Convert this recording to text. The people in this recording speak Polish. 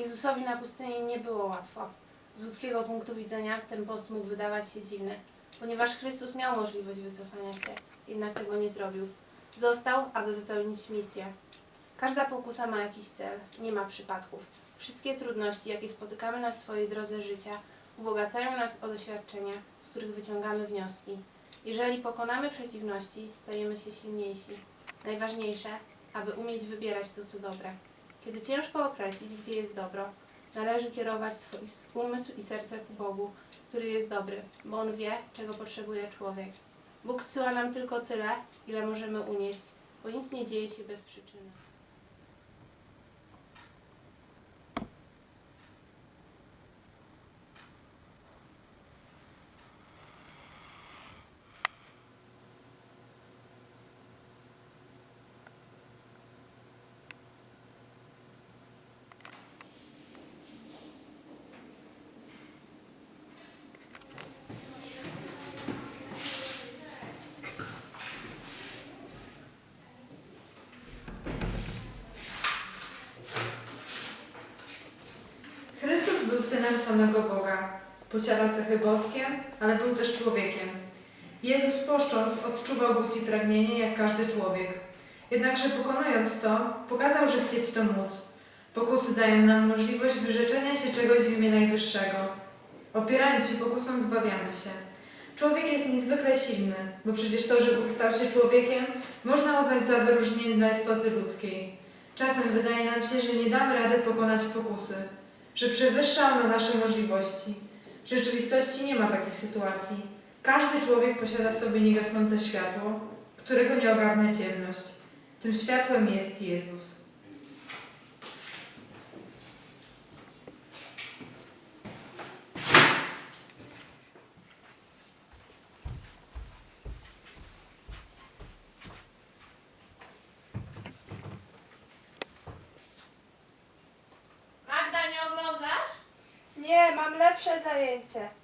Jezusowi na pustyni nie było łatwo. Z ludzkiego punktu widzenia ten post mógł wydawać się dziwny, ponieważ Chrystus miał możliwość wycofania się, jednak tego nie zrobił. Został, aby wypełnić misję. Każda pokusa ma jakiś cel, nie ma przypadków. Wszystkie trudności, jakie spotykamy na swojej drodze życia, ubogacają nas o doświadczenia, z których wyciągamy wnioski. Jeżeli pokonamy przeciwności, stajemy się silniejsi. Najważniejsze, aby umieć wybierać to, co dobre. Kiedy ciężko określić, gdzie jest dobro, należy kierować swój umysł i serce ku Bogu, który jest dobry, bo On wie, czego potrzebuje człowiek. Bóg zsyła nam tylko tyle, ile możemy unieść, bo nic nie dzieje się bez przyczyny. Chrystus był synem samego Boga. Posiadał cechy boskie, ale był też człowiekiem. Jezus poszcząc odczuwał głód i pragnienie jak każdy człowiek. Jednakże pokonując to, pokazał, że chcieć to móc. Pokusy dają nam możliwość wyrzeczenia się czegoś w imię Najwyższego. Opierając się pokusom zbawiamy się. Człowiek jest niezwykle silny, bo przecież to, że Bóg stał się człowiekiem, można uznać za wyróżnienie dla istoty ludzkiej. Czasem wydaje nam się, że nie damy rady pokonać pokusy, że przewyższa ona nasze możliwości. W rzeczywistości nie ma takich sytuacji. Każdy człowiek posiada w sobie niegasnące światło, którego nie ogarnia ciemność. Tym światłem jest Jezus. Lepsze zajęcie.